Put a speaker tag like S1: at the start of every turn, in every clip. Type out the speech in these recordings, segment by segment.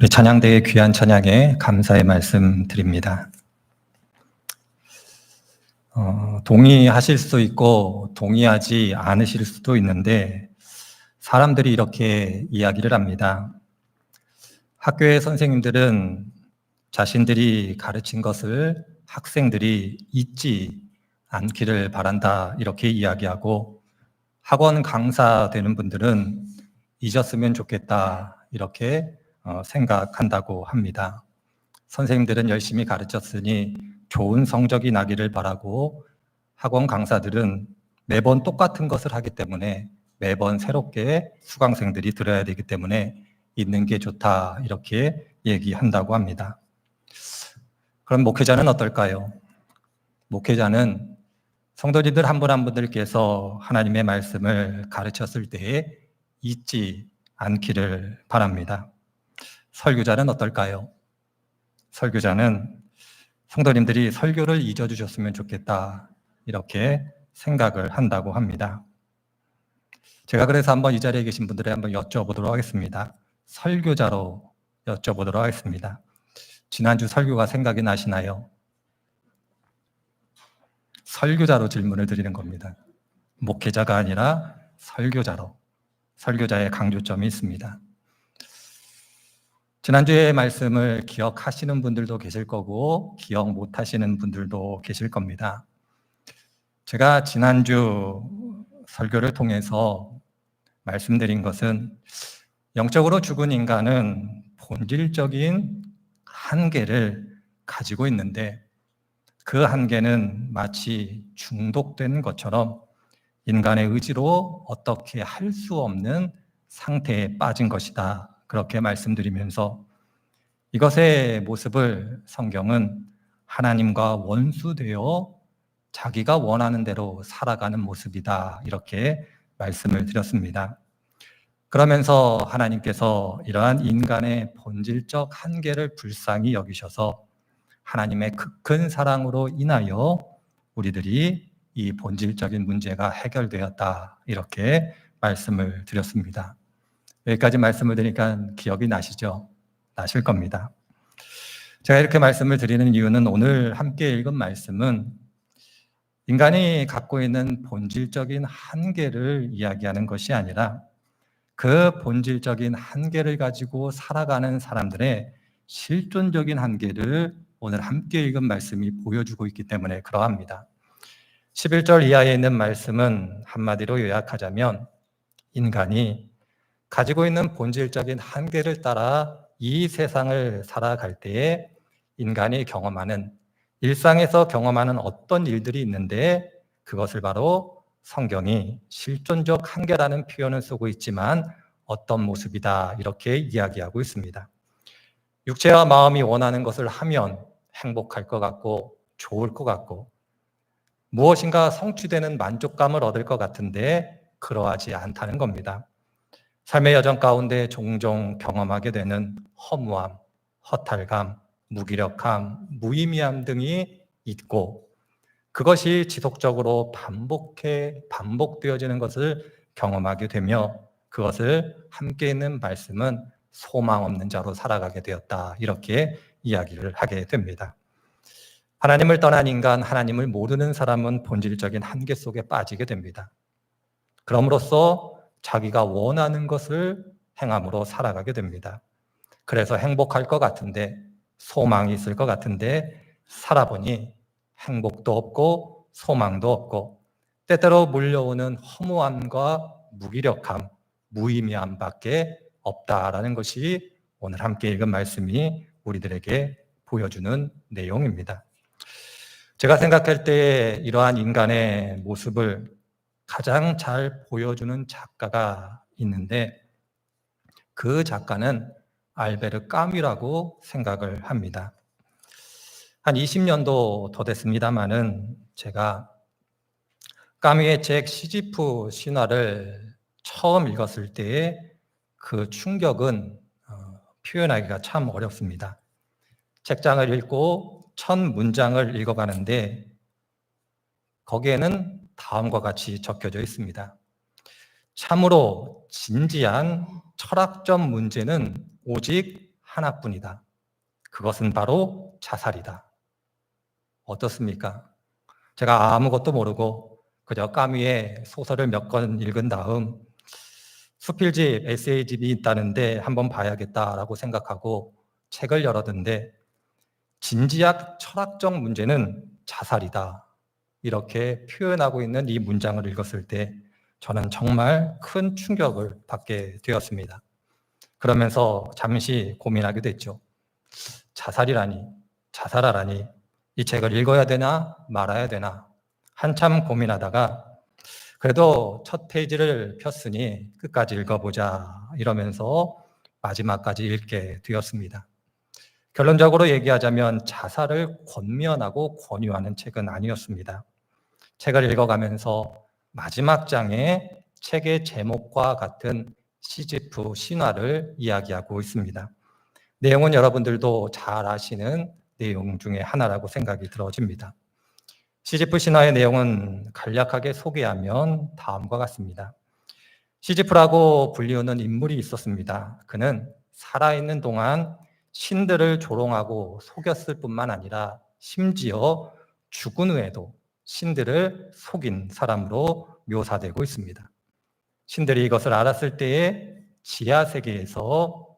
S1: 우리 찬양대의 귀한 찬양에 감사의 말씀 드립니다. 어, 동의하실 수도 있고 동의하지 않으실 수도 있는데 사람들이 이렇게 이야기를 합니다. 학교의 선생님들은 자신들이 가르친 것을 학생들이 잊지 않기를 바란다 이렇게 이야기하고 학원 강사 되는 분들은 잊었으면 좋겠다 이렇게 어, 생각한다고 합니다. 선생님들은 열심히 가르쳤으니 좋은 성적이 나기를 바라고 학원 강사들은 매번 똑같은 것을 하기 때문에 매번 새롭게 수강생들이 들어야 되기 때문에 있는 게 좋다 이렇게 얘기한다고 합니다. 그럼 목회자는 어떨까요? 목회자는 성도님들 한 분 한 분들께서 하나님의 말씀을 가르쳤을 때에 잊지 않기를 바랍니다. 설교자는 어떨까요? 설교자는 성도님들이 설교를 잊어주셨으면 좋겠다. 이렇게 생각을 한다고 합니다. 제가 그래서 한번 이 자리에 계신 분들에 한번 여쭤보도록 하겠습니다. 설교자로 여쭤보도록 하겠습니다. 지난주 설교가 생각이 나시나요? 설교자로 질문을 드리는 겁니다. 목회자가 아니라 설교자로. 설교자의 강조점이 있습니다. 지난주의 말씀을 기억하시는 분들도 계실 거고, 기억 못 하시는 분들도 계실 겁니다. 제가 지난주 설교를 통해서 말씀드린 것은 영적으로 죽은 인간은 본질적인 한계를 가지고 있는데 그 한계는 마치 중독된 것처럼 인간의 의지로 어떻게 할 수 없는 상태에 빠진 것이다. 그렇게 말씀드리면서 이것의 모습을 성경은 하나님과 원수되어 자기가 원하는 대로 살아가는 모습이다. 이렇게 말씀을 드렸습니다. 그러면서 하나님께서 이러한 인간의 본질적 한계를 불쌍히 여기셔서 하나님의 큰 사랑으로 인하여 우리들이 이 본질적인 문제가 해결되었다. 이렇게 말씀을 드렸습니다. 여기까지 말씀을 드리니까 기억이 나시죠? 나실 겁니다. 제가 이렇게 말씀을 드리는 이유는 오늘 함께 읽은 말씀은 인간이 갖고 있는 본질적인 한계를 이야기하는 것이 아니라 그 본질적인 한계를 가지고 살아가는 사람들의 실존적인 한계를 오늘 함께 읽은 말씀이 보여주고 있기 때문에 그러합니다. 11절 이하에 있는 말씀은 한마디로 요약하자면 인간이 가지고 있는 본질적인 한계를 따라 이 세상을 살아갈 때에 인간이 경험하는 일상에서 경험하는 어떤 일들이 있는데 그것을 바로 성경이 실존적 한계라는 표현을 쓰고 있지만 어떤 모습이다 이렇게 이야기하고 있습니다. 육체와 마음이 원하는 것을 하면 행복할 것 같고 좋을 것 같고 무엇인가 성취되는 만족감을 얻을 것 같은데 그러하지 않다는 겁니다. 삶의 여정 가운데 종종 경험하게 되는 허무함, 허탈감, 무기력함, 무의미함 등이 있고 그것이 지속적으로 반복해 반복되어지는 것을 경험하게 되며 그것을 함께 있는 말씀은 소망 없는 자로 살아가게 되었다. 이렇게 이야기를 하게 됩니다. 하나님을 떠난 인간, 하나님을 모르는 사람은 본질적인 한계 속에 빠지게 됩니다. 그럼으로써 자기가 원하는 것을 행함으로 살아가게 됩니다. 그래서 행복할 것 같은데, 소망이 있을 것 같은데, 살아보니 행복도 없고, 소망도 없고, 때때로 물려오는 허무함과 무기력함, 무의미함밖에 없다라는 것이 오늘 함께 읽은 말씀이 우리들에게 보여주는 내용입니다. 제가 생각할 때 이러한 인간의 모습을 가장 잘 보여주는 작가가 있는데 그 작가는 알베르 까미라고 생각을 합니다. 한 20년도 더 됐습니다만은 제가 까미의 책 시지프 신화를 처음 읽었을 때의 그 충격은 어, 표현하기가 참 어렵습니다. 책장을 읽고 첫 문장을 읽어가는데 거기에는 다음과 같이 적혀져 있습니다. 참으로 진지한 철학적 문제는 오직 하나뿐이다. 그것은 바로 자살이다. 어떻습니까? 제가 아무것도 모르고 그저 까미의 소설을 몇 권 읽은 다음 수필집, 에세이집이 있다는데 한번 봐야겠다라고 생각하고 책을 열었는데 진지학 철학적 문제는 자살이다. 이렇게 표현하고 있는 이 문장을 읽었을 때 저는 정말 큰 충격을 받게 되었습니다. 그러면서 잠시 고민하게 됐죠. 자살이라니, 자살하라니, 이 책을 읽어야 되나 말아야 되나 한참 고민하다가 그래도 첫 페이지를 폈으니 끝까지 읽어보자 이러면서 마지막까지 읽게 되었습니다. 결론적으로 얘기하자면 자살을 권면하고 권유하는 책은 아니었습니다. 책을 읽어가면서 마지막 장에 책의 제목과 같은 시지프 신화를 이야기하고 있습니다. 내용은 여러분들도 잘 아시는 내용 중에 하나라고 생각이 들어집니다. 시지프 신화의 내용은 간략하게 소개하면 다음과 같습니다. 시지프라고 불리우는 인물이 있었습니다. 그는 살아있는 동안 신들을 조롱하고 속였을 뿐만 아니라 심지어 죽은 후에도 신들을 속인 사람으로 묘사되고 있습니다. 신들이 이것을 알았을 때에 지하 세계에서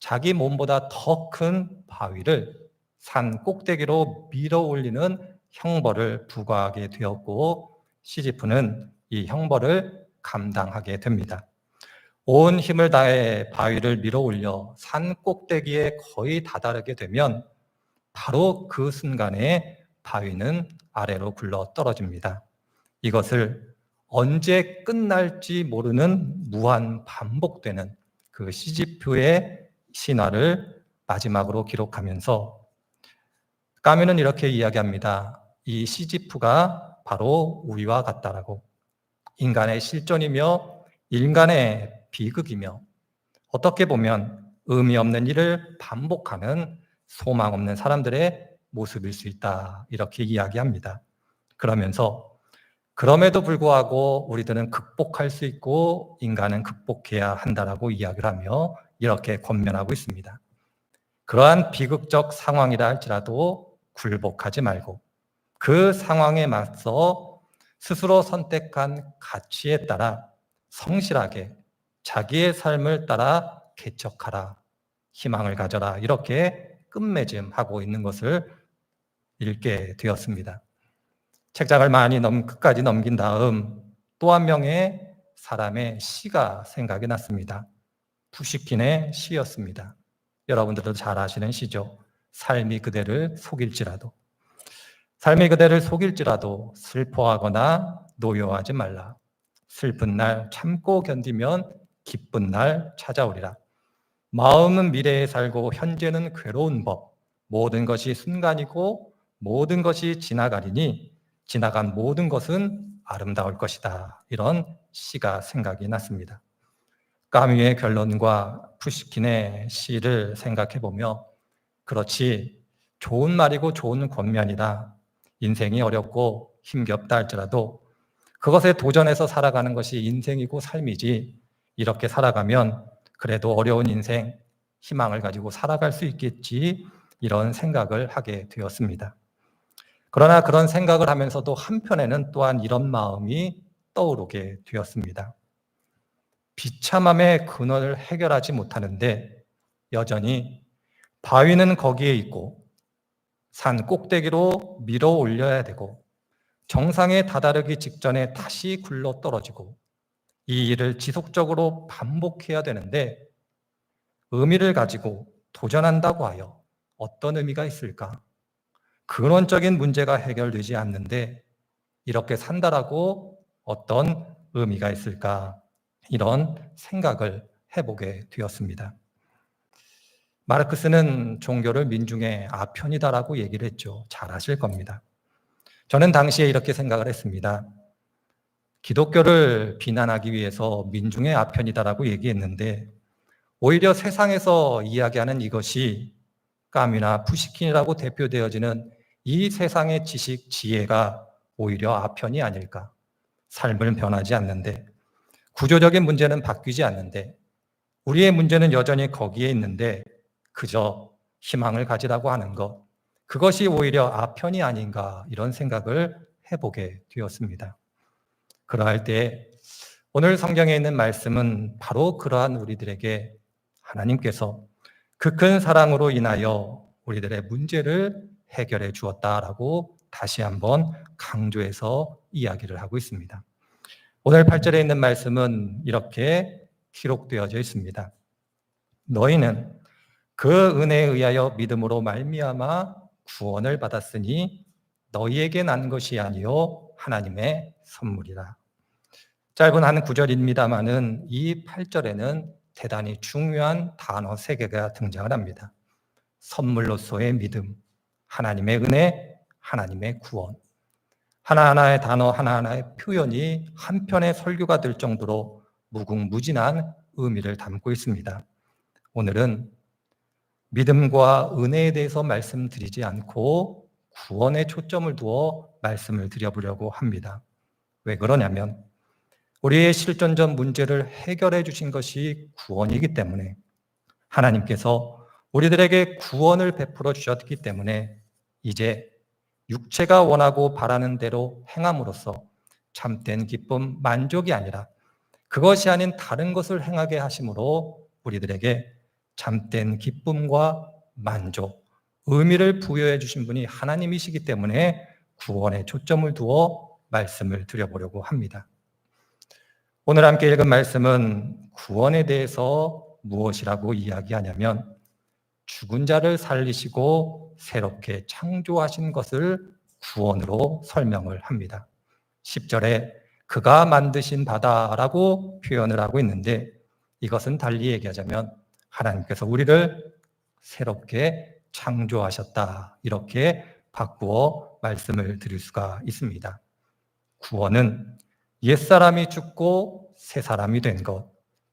S1: 자기 몸보다 더 큰 바위를 산 꼭대기로 밀어 올리는 형벌을 부과하게 되었고 시지프는 이 형벌을 감당하게 됩니다. 온 힘을 다해 바위를 밀어 올려 산 꼭대기에 거의 다다르게 되면 바로 그 순간에 바위는 아래로 굴러 떨어집니다. 이것을 언제 끝날지 모르는 무한 반복되는 그 시지프의 신화를 마지막으로 기록하면서 까뮤는 이렇게 이야기합니다. 이 시지프가 바로 우리와 같다라고 인간의 실존이며 인간의 비극이며 어떻게 보면 의미 없는 일을 반복하는 소망 없는 사람들의 모습일 수 있다. 이렇게 이야기합니다. 그러면서 그럼에도 불구하고 우리들은 극복할 수 있고 인간은 극복해야 한다라고 이야기를 하며 이렇게 권면하고 있습니다. 그러한 비극적 상황이라 할지라도 굴복하지 말고 그 상황에 맞서 스스로 선택한 가치에 따라 성실하게 자기의 삶을 따라 개척하라. 희망을 가져라. 이렇게 끝맺음하고 있는 것을 읽게 되었습니다. 책장을 많이 넘, 끝까지 넘긴 다음 또 한 명의 사람의 시가 생각이 났습니다. 푸시킨의 시였습니다. 여러분들도 잘 아시는 시죠. 삶이 그대를 속일지라도. 삶이 그대를 속일지라도 슬퍼하거나 노여하지 말라. 슬픈 날 참고 견디면 기쁜 날 찾아오리라. 마음은 미래에 살고 현재는 괴로운 법. 모든 것이 순간이고 모든 것이 지나가리니 지나간 모든 것은 아름다울 것이다. 이런 시가 생각이 났습니다. 까뮤의 결론과 푸시킨의 시를 생각해 보며 그렇지 좋은 말이고 좋은 권면이다. 인생이 어렵고 힘겹다 할지라도 그것에 도전해서 살아가는 것이 인생이고 삶이지 이렇게 살아가면 그래도 어려운 인생 희망을 가지고 살아갈 수 있겠지 이런 생각을 하게 되었습니다. 그러나 그런 생각을 하면서도 한편에는 또한 이런 마음이 떠오르게 되었습니다. 비참함의 근원을 해결하지 못하는데 여전히 바위는 거기에 있고 산 꼭대기로 밀어 올려야 되고 정상에 다다르기 직전에 다시 굴러 떨어지고 이 일을 지속적으로 반복해야 되는데 의미를 가지고 도전한다고 하여 어떤 의미가 있을까? 근원적인 문제가 해결되지 않는데 이렇게 산다라고 어떤 의미가 있을까? 이런 생각을 해보게 되었습니다. 마르크스는 종교를 민중의 아편이다라고 얘기를 했죠. 잘 아실 겁니다. 저는 당시에 이렇게 생각을 했습니다. 기독교를 비난하기 위해서 민중의 아편이다라고 얘기했는데 오히려 세상에서 이야기하는 이것이 까미나 푸시킨이라고 대표되어지는 이 세상의 지식, 지혜가 오히려 아편이 아닐까. 삶을 변하지 않는데 구조적인 문제는 바뀌지 않는데 우리의 문제는 여전히 거기에 있는데 그저 희망을 가지라고 하는 것. 그것이 오히려 아편이 아닌가 이런 생각을 해보게 되었습니다. 그러할 때 오늘 성경에 있는 말씀은 바로 그러한 우리들에게 하나님께서 그 큰 사랑으로 인하여 우리들의 문제를 해결해 주었다라고 다시 한번 강조해서 이야기를 하고 있습니다. 오늘 8절에 있는 말씀은 이렇게 기록되어져 있습니다. 너희는 그 은혜에 의하여 믿음으로 말미암아 구원을 받았으니 너희에게 난 것이 아니요 하나님의 선물이라. 짧은 한 구절입니다만은 이 8절에는 대단히 중요한 단어 세 개가 등장을 합니다. 선물로서의 믿음, 하나님의 은혜, 하나님의 구원. 하나하나의 단어 하나하나의 표현이 한 편의 설교가 될 정도로 무궁무진한 의미를 담고 있습니다. 오늘은 믿음과 은혜에 대해서 말씀드리지 않고 구원에 초점을 두어 말씀을 드려보려고 합니다. 왜 그러냐면 우리의 실존적 문제를 해결해 주신 것이 구원이기 때문에 하나님께서 우리들에게 구원을 베풀어 주셨기 때문에 이제 육체가 원하고 바라는 대로 행함으로써 참된 기쁨, 만족이 아니라 그것이 아닌 다른 것을 행하게 하심으로 우리들에게 참된 기쁨과 만족, 의미를 부여해 주신 분이 하나님이시기 때문에 구원에 초점을 두어 말씀을 드려보려고 합니다. 오늘 함께 읽은 말씀은 구원에 대해서 무엇이라고 이야기하냐면 죽은 자를 살리시고 새롭게 창조하신 것을 구원으로 설명을 합니다. 10절에 그가 만드신 바다라고 표현을 하고 있는데 이것은 달리 얘기하자면 하나님께서 우리를 새롭게 창조하셨다. 이렇게 바꾸어 말씀을 드릴 수가 있습니다. 구원은 옛사람이 죽고 새 사람이 된 것.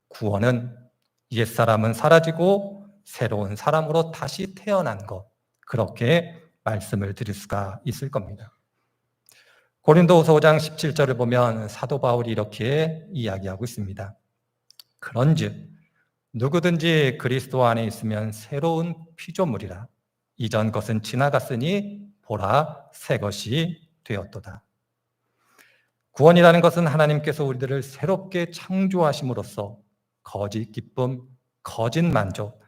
S1: 구원은 옛사람은 사라지고 새로운 사람으로 다시 태어난 것. 그렇게 말씀을 드릴 수가 있을 겁니다. 고린도후서 5장 17절을 보면 사도 바울이 이렇게 이야기하고 있습니다. 그런즉 누구든지 그리스도 안에 있으면 새로운 피조물이라 이전 것은 지나갔으니 보라 새 것이 되었도다. 구원이라는 것은 하나님께서 우리들을 새롭게 창조하심으로써 거짓 기쁨, 거짓 만족,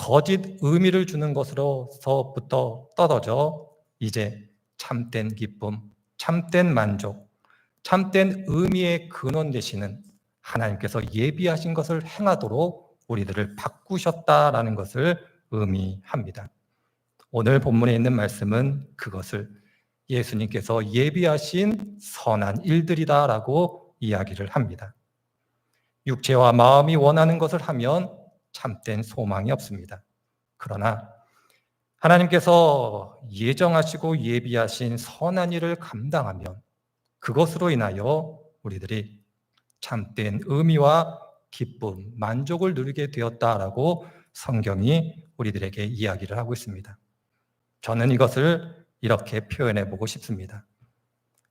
S1: 거짓 의미를 주는 것으로서부터 떨어져 이제 참된 기쁨, 참된 만족, 참된 의미의 근원 되시는 하나님께서 예비하신 것을 행하도록 우리들을 바꾸셨다라는 것을 의미합니다. 오늘 본문에 있는 말씀은 그것을 예수님께서 예비하신 선한 일들이다라고 이야기를 합니다. 육체와 마음이 원하는 것을 하면 참된 소망이 없습니다. 그러나 하나님께서 예정하시고 예비하신 선한 일을 감당하면 그것으로 인하여 우리들이 참된 의미와 기쁨, 만족을 누리게 되었다라고 성경이 우리들에게 이야기를 하고 있습니다. 저는 이것을 이렇게 표현해 보고 싶습니다.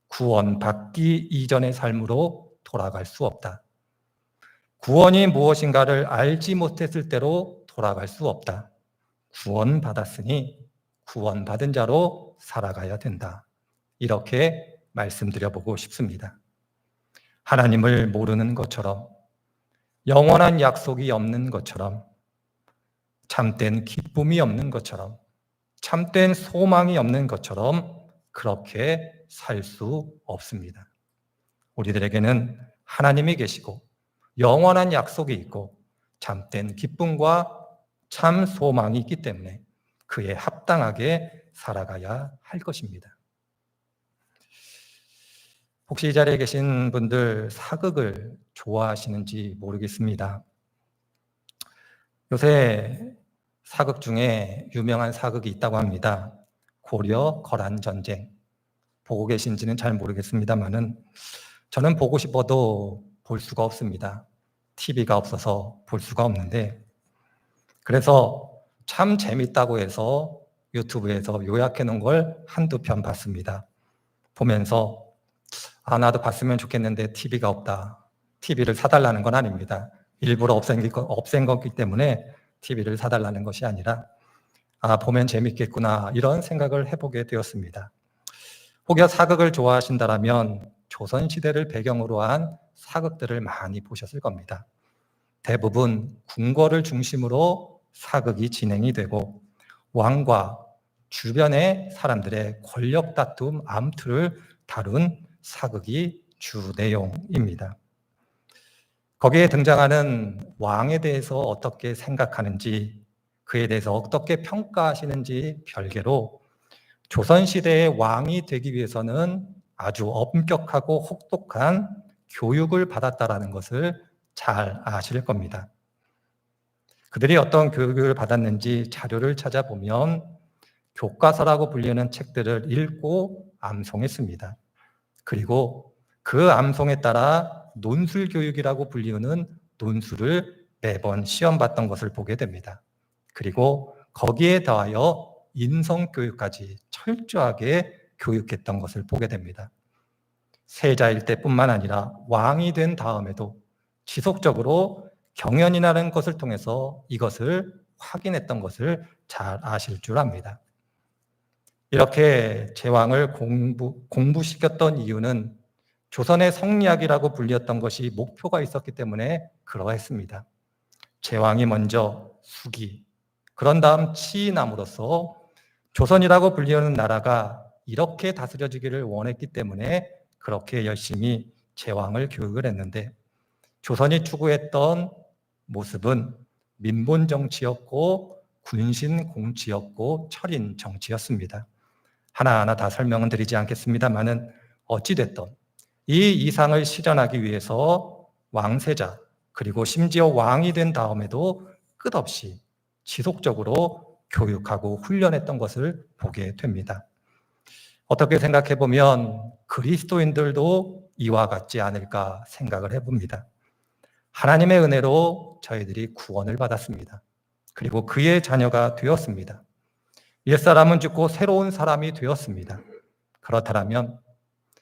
S1: 구원받기 이전의 삶으로 돌아갈 수 없다. 구원이 무엇인가를 알지 못했을 때로 돌아갈 수 없다. 구원받았으니 구원받은 자로 살아가야 된다. 이렇게 말씀드려 보고 싶습니다. 하나님을 모르는 것처럼 영원한 약속이 없는 것처럼 참된 기쁨이 없는 것처럼 참된 소망이 없는 것처럼 그렇게 살 수 없습니다. 우리들에게는 하나님이 계시고 영원한 약속이 있고 참된 기쁨과 참 소망이 있기 때문에 그에 합당하게 살아가야 할 것입니다. 혹시 이 자리에 계신 분들 사극을 좋아하시는지 모르겠습니다. 요새 사극 중에 유명한 사극이 있다고 합니다. 고려 거란 전쟁. 보고 계신지는 잘 모르겠습니다만은 저는 보고 싶어도 볼 수가 없습니다. TV가 없어서 볼 수가 없는데 그래서 참 재밌다고 해서 유튜브에서 요약해 놓은 걸 한두 편 봤습니다. 보면서 아 나도 봤으면 좋겠는데 TV가 없다. TV를 사달라는 건 아닙니다. 일부러 없앤, 없앤 거기 때문에 TV를 사달라는 것이 아니라 아 보면 재밌겠구나 이런 생각을 해보게 되었습니다. 혹여 사극을 좋아하신다라면 조선 시대를 배경으로 한 사극들을 많이 보셨을 겁니다. 대부분 궁궐을 중심으로 사극이 진행이 되고 왕과 주변의 사람들의 권력 다툼, 암투를 다룬 사극이 주 내용입니다. 거기에 등장하는 왕에 대해서 어떻게 생각하는지, 그에 대해서 어떻게 평가하시는지 별개로 조선시대의 왕이 되기 위해서는 아주 엄격하고 혹독한 교육을 받았다라는 것을 잘 아실 겁니다. 그들이 어떤 교육을 받았는지 자료를 찾아보면 교과서라고 불리는 책들을 읽고 암송했습니다. 그리고 그 암송에 따라 논술 교육이라고 불리는 논술을 매번 시험 봤던 것을 보게 됩니다. 그리고 거기에 더하여 인성 교육까지 철저하게 교육했던 것을 보게 됩니다. 세자일 때뿐만 아니라 왕이 된 다음에도 지속적으로 경연이라는 것을 통해서 이것을 확인했던 것을 잘 아실 줄 압니다. 이렇게 제왕을 공부, 공부시켰던 이유는 조선의 성리학이라고 불렸던 것이 목표가 있었기 때문에 그러했습니다. 제왕이 먼저 수기, 그런 다음 치인함으로써 조선이라고 불리는 나라가 이렇게 다스려지기를 원했기 때문에 그렇게 열심히 제왕을 교육을 했는데 조선이 추구했던 모습은 민본 정치였고 군신 공치였고 철인 정치였습니다. 하나하나 다 설명은 드리지 않겠습니다만은 어찌됐던 이 이상을 실현하기 위해서 왕세자 그리고 심지어 왕이 된 다음에도 끝없이 지속적으로 교육하고 훈련했던 것을 보게 됩니다. 어떻게 생각해 보면 그리스도인들도 이와 같지 않을까 생각을 해봅니다. 하나님의 은혜로 저희들이 구원을 받았습니다. 그리고 그의 자녀가 되었습니다. 옛사람은 죽고 새로운 사람이 되었습니다. 그렇다면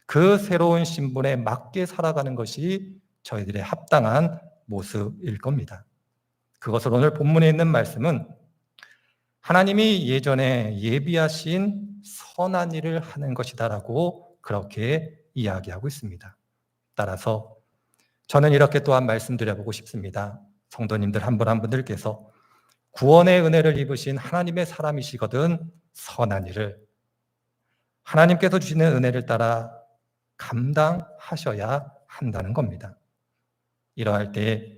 S1: 그 새로운 신분에 맞게 살아가는 것이 저희들의 합당한 모습일 겁니다. 그것을 오늘 본문에 있는 말씀은 하나님이 예전에 예비하신 선한 일을 하는 것이다라고 그렇게 이야기하고 있습니다. 따라서 저는 이렇게 또한 말씀드려보고 싶습니다. 성도님들 한 분 한 분들께서 구원의 은혜를 입으신 하나님의 사람이시거든 선한 일을 하나님께서 주시는 은혜를 따라 감당하셔야 한다는 겁니다. 이러할 때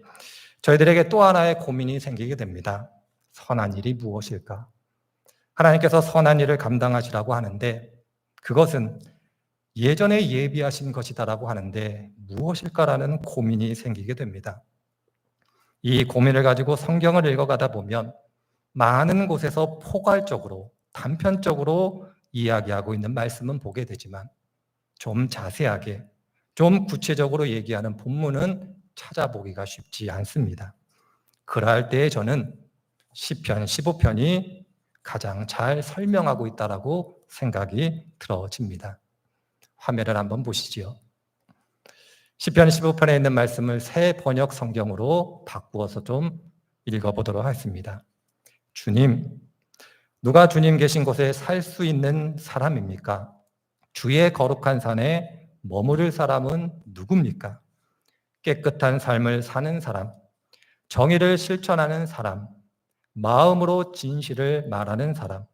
S1: 저희들에게 또 하나의 고민이 생기게 됩니다. 선한 일이 무엇일까? 하나님께서 선한 일을 감당하시라고 하는데 그것은 예전에 예비하신 것이다라고 하는데 무엇일까라는 고민이 생기게 됩니다. 이 고민을 가지고 성경을 읽어가다 보면 많은 곳에서 포괄적으로 단편적으로 이야기하고 있는 말씀은 보게 되지만 좀 자세하게 좀 구체적으로 얘기하는 본문은 찾아보기가 쉽지 않습니다. 그럴 때 저는 시편 15편이 가장 잘 설명하고 있다라고 생각이 들어집니다. 화면을 한번 보시지요. 시편 15편에 있는 말씀을 새 번역 성경으로 바꾸어서 좀 읽어보도록 하겠습니다. 주님, 누가 주님 계신 곳에 살 수 있는 사람입니까? 주의 거룩한 산에 머무를 사람은 누굽니까? 깨끗한 삶을 사는 사람, 정의를 실천하는 사람, 마음으로 진실을 말하는 사람,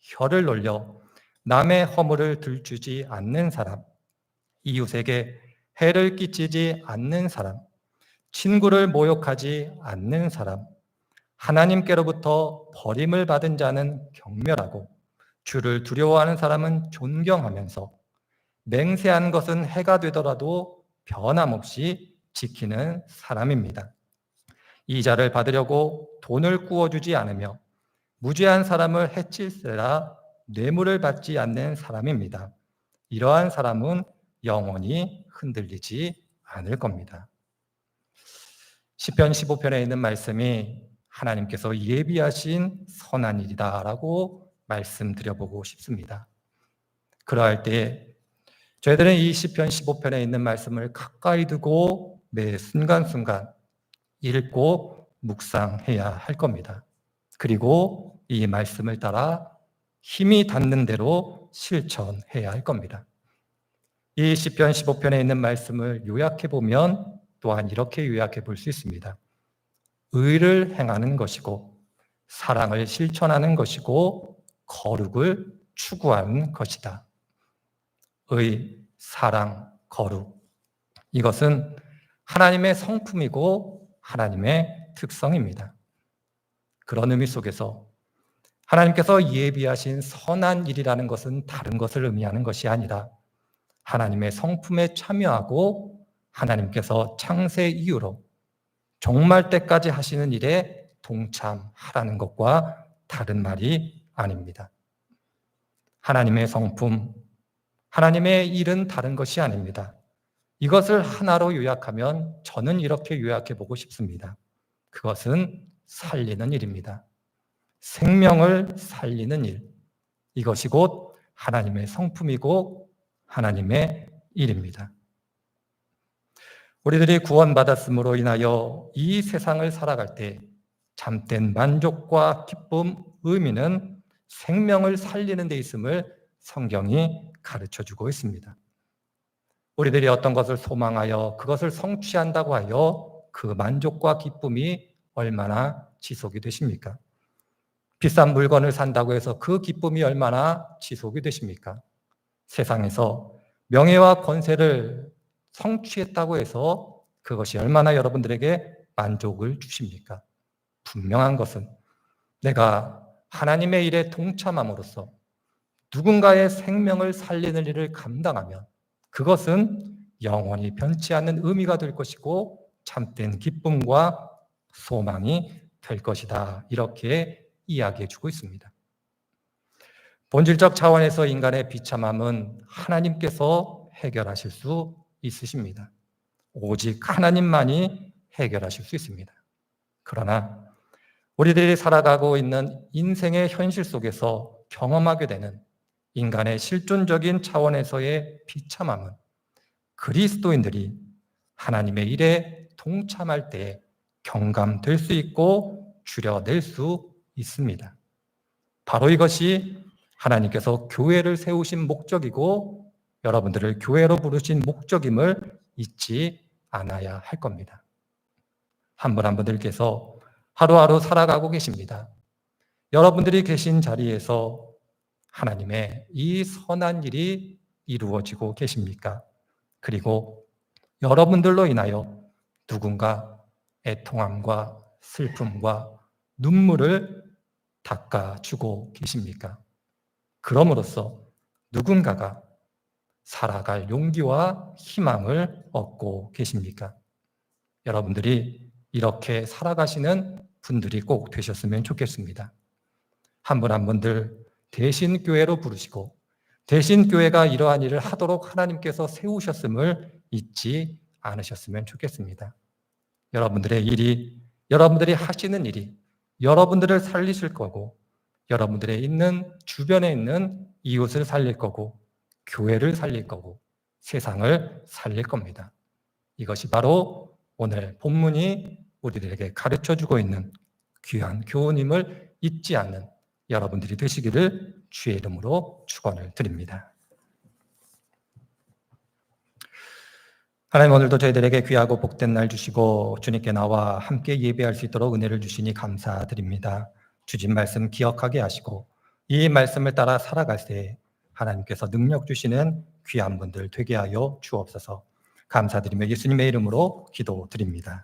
S1: 혀를 놀려 남의 허물을 들추지 않는 사람, 이웃에게 해를 끼치지 않는 사람, 친구를 모욕하지 않는 사람, 하나님께로부터 버림을 받은 자는 경멸하고 주를 두려워하는 사람은 존경하면서 맹세한 것은 해가 되더라도 변함없이 지키는 사람입니다. 이자를 받으려고 돈을 구워주지 않으며 무죄한 사람을 해칠세라 뇌물을 받지 않는 사람입니다. 이러한 사람은 영원히 흔들리지 않을 겁니다. 시편 15편에 있는 말씀이 하나님께서 예비하신 선한 일이다라고 말씀드려보고 싶습니다. 그러할 때 저희들은 이 시편 15편에 있는 말씀을 가까이 두고 매 순간순간 읽고 묵상해야 할 겁니다. 그리고 이 말씀을 따라 힘이 닿는 대로 실천해야 할 겁니다. 이 시편 15편에 있는 말씀을 요약해 보면 또한 이렇게 요약해 볼 수 있습니다. 의를 행하는 것이고 사랑을 실천하는 것이고 거룩을 추구하는 것이다. 의, 사랑, 거룩. 이것은 하나님의 성품이고 하나님의 특성입니다. 그런 의미 속에서 하나님께서 예비하신 선한 일이라는 것은 다른 것을 의미하는 것이 아니라 하나님의 성품에 참여하고 하나님께서 창세 이후로 종말 때까지 하시는 일에 동참하라는 것과 다른 말이 아닙니다. 하나님의 성품, 하나님의 일은 다른 것이 아닙니다. 이것을 하나로 요약하면 저는 이렇게 요약해 보고 싶습니다. 그것은 살리는 일입니다. 생명을 살리는 일. 이것이 곧 하나님의 성품이고 하나님의 일입니다. 우리들이 구원받았음으로 인하여 이 세상을 살아갈 때 잠든 만족과 기쁨, 의미는 생명을 살리는 데 있음을 성경이 가르쳐 주고 있습니다. 우리들이 어떤 것을 소망하여 그것을 성취한다고 하여 그 만족과 기쁨이 얼마나 지속이 되십니까? 비싼 물건을 산다고 해서 그 기쁨이 얼마나 지속이 되십니까? 세상에서 명예와 권세를 성취했다고 해서 그것이 얼마나 여러분들에게 만족을 주십니까? 분명한 것은 내가 하나님의 일에 동참함으로써 누군가의 생명을 살리는 일을 감당하면 그것은 영원히 변치 않는 의미가 될 것이고 참된 기쁨과 소망이 될 것이다. 이렇게 이야기해 주고 있습니다. 본질적 차원에서 인간의 비참함은 하나님께서 해결하실 수 있으십니다. 오직 하나님만이 해결하실 수 있습니다. 그러나 우리들이 살아가고 있는 인생의 현실 속에서 경험하게 되는 인간의 실존적인 차원에서의 비참함은 그리스도인들이 하나님의 일에 동참할 때 경감될 수 있고 줄여낼 수 있습니다. 바로 이것이 하나님께서 교회를 세우신 목적이고 여러분들을 교회로 부르신 목적임을 잊지 않아야 할 겁니다. 한 분 한 분들께서 하루하루 살아가고 계십니다. 여러분들이 계신 자리에서 하나님의 이 선한 일이 이루어지고 계십니까? 그리고 여러분들로 인하여 누군가 애통함과 슬픔과 눈물을 닦아주고 계십니까? 그럼으로써 누군가가 살아갈 용기와 희망을 얻고 계십니까? 여러분들이 이렇게 살아가시는 분들이 꼭 되셨으면 좋겠습니다. 한 분 한 분들 대신 교회로 부르시고 대신 교회가 이러한 일을 하도록 하나님께서 세우셨음을 잊지 않으셨으면 좋겠습니다. 여러분들의 일이 여러분들이 하시는 일이 여러분들을 살리실 거고 여러분들의 있는 주변에 있는 이웃을 살릴 거고 교회를 살릴 거고 세상을 살릴 겁니다. 이것이 바로 오늘 본문이 우리들에게 가르쳐 주고 있는 귀한 교훈임을 잊지 않는 여러분들이 되시기를 주의 이름으로 축원을 드립니다. 하나님 오늘도 저희들에게 귀하고 복된 날 주시고 주님께 나와 함께 예배할 수 있도록 은혜를 주시니 감사드립니다. 주신 말씀 기억하게 하시고 이 말씀을 따라 살아갈 때 하나님께서 능력 주시는 귀한 분들 되게 하여 주옵소서. 감사드리며 예수님의 이름으로 기도드립니다.